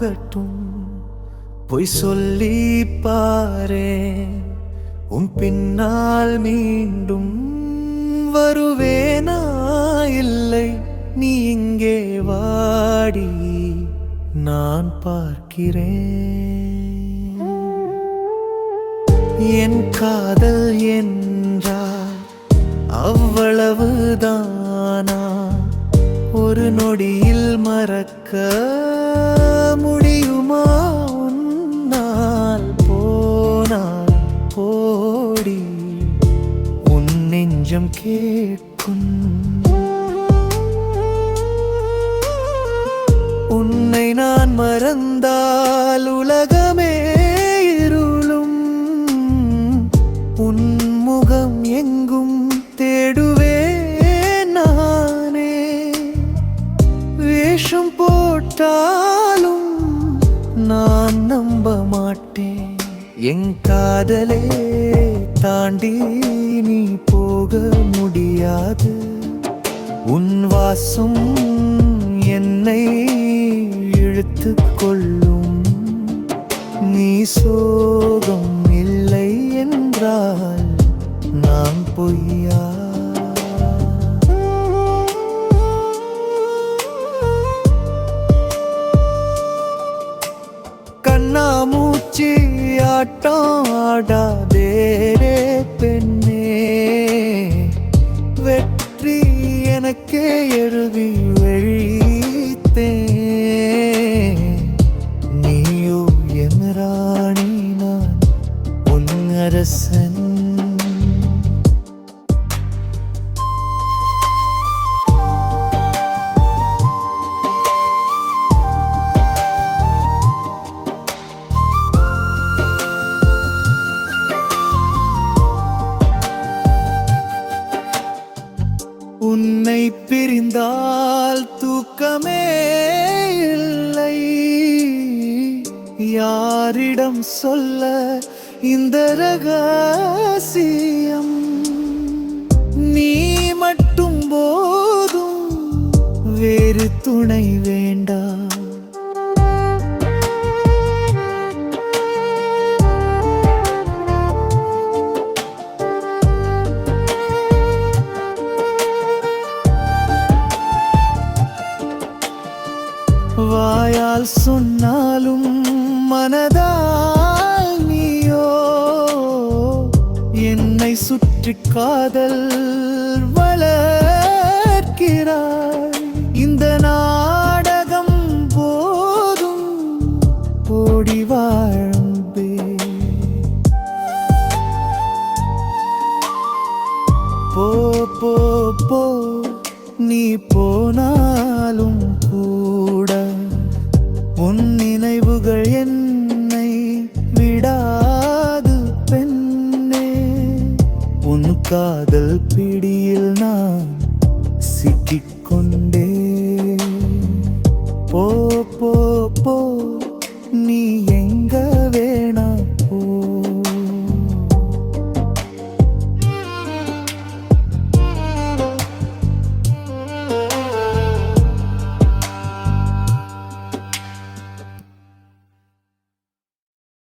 போகட்டும். பொய் சொல்லி பாரே உன் பின்னால் மீண்டும் வருவேனா? இல்லை நீ இங்கே வாடி நான் பார்க்கிறேன். என் காதல் என்றால் அவ்வளவுதானா? ஒரு நொடியில் மறக்க நெஞ்சம் கேட்கும். உன்னை நான் மறந்தால் உலகமே இருளும். உன் முகம் எங்கும் தேடுவே நானே. வேஷம் போட்டாலும் நான் நம்ப மாட்டேன். என் காதலே தாண்டி நீ போக முடியாது. உன் வாசம் என்னை இழுத்து கொள்ளும். நீ சோகம் இல்லை என்றால் நான் பொய்யா? கண்ணாமூச்சி ஆட்டம் ஆடாதே. உன்னை பிரிந்தால் தூக்கமே இல்லை. யாரிடம் சொல்ல இந்த ரகசியம்? நீ மட்டும் போதும் வேறு துணை வே வாயால் சொன்னாலும் மனதால் நீயோ? என்னை சுற்றி காதல் வளர்க்கிறாய். இந்த நாடகம் போதும் ஓடி வாழ்ந்தே. போ போ போ நீ போனா காதல் பிடியில் நான் சிக்கிக்கொண்டே